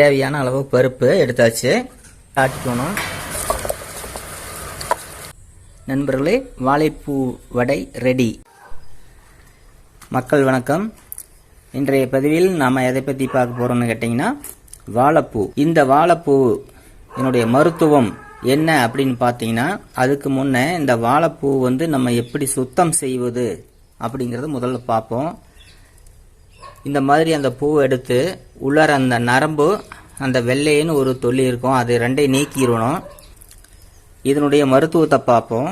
தேவையான அளவு பருப்பு எடுத்தாச்சு. ஆட்டிக்கணும் நண்பர்களே வாழைப்பூ வடை ரெடி மக்கள் வணக்கம். இன்றைய பதிவில் நாம் எதை பற்றி பார்க்க போகிறோம்னு கேட்டிங்கன்னா வாழைப்பூ. இந்த வாழைப்பூ என்னுடைய மருத்துவம் என்ன அப்படின்னு பார்த்தீங்கன்னா அதுக்கு முன்னே இந்த வாழைப்பூ வந்து நம்ம எப்படி சுத்தம் செய்வது அப்படிங்கிறத முதல்ல பார்ப்போம். இந்த மாதிரி அந்த பூவை எடுத்து உள்ளார அந்த நரம்பு அந்த வெள்ளைன்னு ஒரு தொல்லி இருக்கும். அது ரெண்டையும் நீக்கிடணும் இதனுடைய மருத்துவத்தை பார்ப்போம்.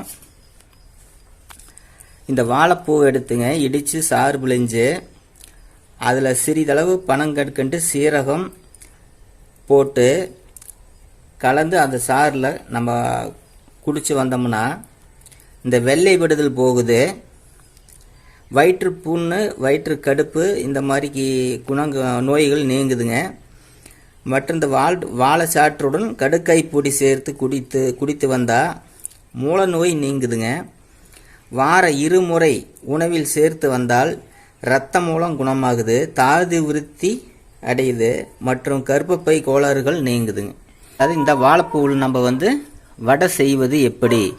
இந்த வாழைப்பூவை எடுத்துங்க. இடித்து சாறு பிழிஞ்சு அதில் சிறிதளவு பனங்கற்கண்டு சீரகம் போட்டு கலந்து அந்த சாறில் நம்ம குடித்து வந்தோம்னா இந்த வெள்ளை விடுதல் போகுது. வயிற்று புண்ணு வயிற்று கடுப்பு இந்த மாதிரி குணங்க நோய்கள் நீங்குதுங்க. மற்றும் இந்த வால் வாழைச்சாற்றுடன் கடுக்காய் பொடி சேர்த்து குடித்து குடித்து வந்தால் மூல நோய் நீங்குதுங்க. வார இருமுறை உணவில் சேர்த்து வந்தால் இரத்த மூலம் குணமாகுது தாது விருத்தி அடையுது மற்றும் கர்ப்பப்பை கோளாறுகள் நீங்குதுங்க. அது இந்த வாழைப்பூவில் நம்ம வந்து வடை செய்வது எப்படி?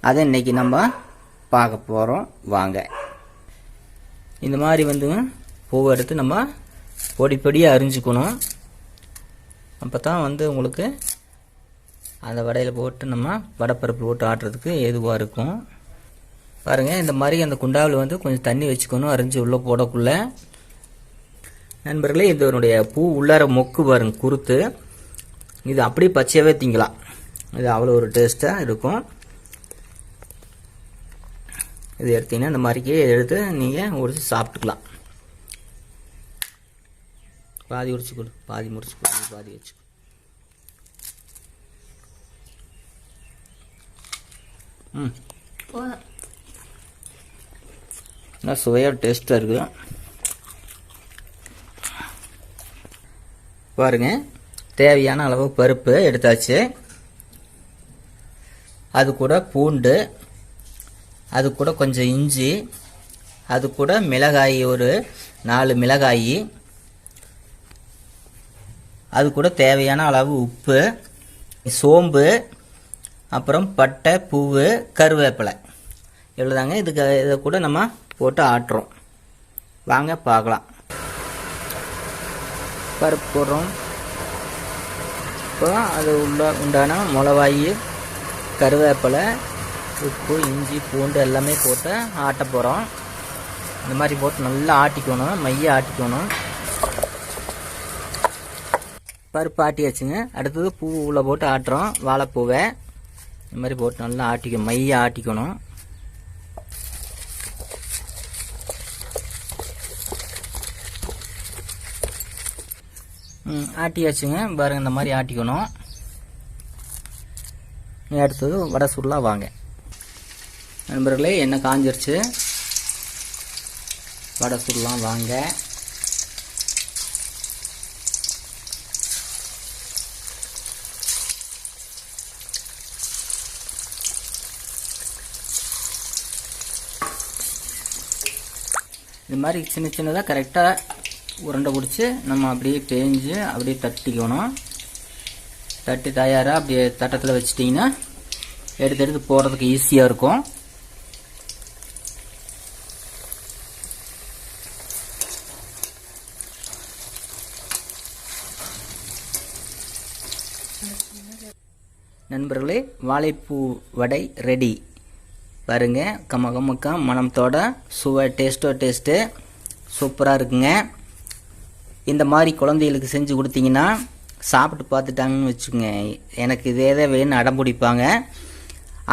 அதை இன்னைக்கு நம்ம பார்க்க போகிறோம் வாங்க. இந்த மாதிரி வந்து பூவை எடுத்து நம்ம பொடி பொடியாக அரிஞ்சுக்கணும். அப்போ தான் வந்து உங்களுக்கு அந்த வடையில் போட்டு நம்ம வடைப்பருப்பு போட்டு ஆட்டுறதுக்கு எதுவாக இருக்கும். பாருங்கள் இந்த மாதிரி அந்த குண்டாவில் வந்து கொஞ்சம் தண்ணி வச்சுக்கணும் அரிஞ்சு உள்ளே போடக்குள்ள. நண்பர்களே இதனுடைய பூ உள்ளார மொக்கு பாருங்க குறுத்து இது அப்படியே பச்சையாகவே திங்கலாம். இது அவ்வளோ ஒரு டேஸ்ட்டாக இருக்கும். இது எடுத்தீங்கன்னா இந்த மாதிரிக்கே எடுத்து நீங்கள் உரிச்சு சாப்பிட்டுக்கலாம். பாதி உரிச்சு கொடு பாதி முறிச்சு கொடு பாதி வச்சு ம். நல்லா சுவையாக டேஸ்ட்டாக இருக்குது. பாருங்க தேவையான அளவு பருப்பு எடுத்தாச்சு. அது கூட பூண்டு அது கூட கொஞ்சம் இஞ்சி அது கூட மிளகாய் ஒரு நாலு மிளகாய். அது கூட தேவையான அளவு உப்பு சோம்பு அப்புறம் பட்டை பூவு கருவேப்பிலை. இவ்வளோதாங்க இதுக்கு இதை கூட நம்ம போட்டு ஆட்டுறோம். வாங்க பார்க்கலாம். பருப்பு போடுறோம். அப்புறம் அது உள்ள உண்டான மிளகாயி கருவேப்பிலை உப்பு இஞ்சி பூண்டு எல்லாமே போட்டு ஆட்ட போகிறோம் இந்த மாதிரி போட்டு நல்லா ஆட்டிக்கணும் மைய ஆட்டிக்கணும். பருப்பு ஆட்டி வச்சுங்க அடுத்தது பூ உள்ளே போட்டு ஆட்டுறோம் வாழைப்பூவை. இந்த மாதிரி போட்டு நல்லா ஆட்டிக்கணும் மைய ஆட்டிக்கணும். ம் ஆட்டி வச்சுங்க பாருங்க இந்த மாதிரி ஆட்டிக்கணும். அடுத்தது வடை சுருளாக வாங்க. நண்பர்களே எண்ணெய் காஞ்சிருச்சு? வடை சுடலாம் வாங்க. இது மாதிரி சின்ன சின்னதாக கரெக்டாக உருண்டை பிடிச்சி நம்ம அப்படியே பேஞ்சு அப்படியே தட்டிக்கணும். தட்டி தயாராக அப்படியே தட்டத்தில் வச்சிட்டிங்கன்னா எடுத்து எடுத்து போடுறதுக்கு ஈஸியாக இருக்கும். நண்பர்களே வாழைப்பூ வடை ரெடி பாருங்க கமகமக்க மனத்தோட சுவை டேஸ்ட்டோ டேஸ்ட்டு சூப்பராக இருக்குங்க. இந்த மாதிரி குழந்தைகளுக்கு செஞ்சு கொடுத்தீங்கன்னா சாப்பிட்டு பார்த்துட்டாங்கன்னு வச்சுக்கோங்க. எனக்கு இதே தான் வேணும்னு அடம் பிடிப்பாங்க.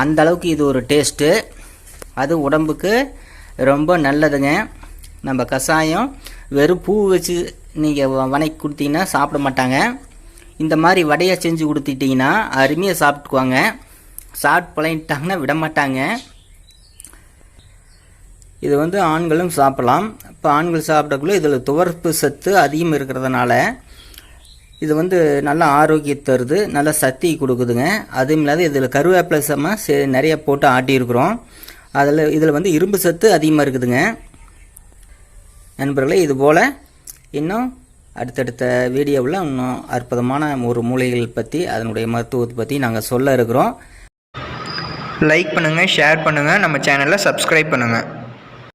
அந்த அளவுக்கு இது ஒரு டேஸ்ட்டு அது உடம்புக்கு ரொம்ப நல்லதுங்க. நம்ம கஷாயம் வெறும் பூ வச்சு நீங்கள் வணக்கி கொடுத்தீங்கன்னா சாப்பிட மாட்டாங்க. இந்த மாதிரி வடையை செஞ்சு கொடுத்துட்டிங்கன்னா அருமையாக சாப்பிட்டுக்குவாங்க. சாப்பிட்டு பழகிட்டாங்கன்னா விட மாட்டாங்க இது வந்து ஆண்களும் சாப்பிடலாம். இப்போ ஆண்கள் சாப்பிடக்குள்ள இதில் துவர்ப்பு சத்து அதிகம் இருக்கிறதுனால இது வந்து நல்ல ஆரோக்கியம் தருது நல்ல சக்தி கொடுக்குதுங்க. அதுவும் இல்லாத இதில் கருவேப்பிலை சம நிறைய போட்டு ஆட்டியிருக்கிறோம். அதில் இதில் வந்து இரும்பு சத்து அதிகமாக இருக்குதுங்க. நண்பர்களே இது போல் இன்னும் அடுத்தடுத்த வீடியோவில் இன்னும் அற்புதமான ஒரு மூலிகைகள் பற்றி அதனுடைய மருத்துவத்தை பற்றி நாங்கள் சொல்ல இருக்கிறோம். லைக் பண்ணுங்கள் ஷேர் பண்ணுங்கள் நம்ம சேனலை சப்ஸ்கிரைப் பண்ணுங்கள்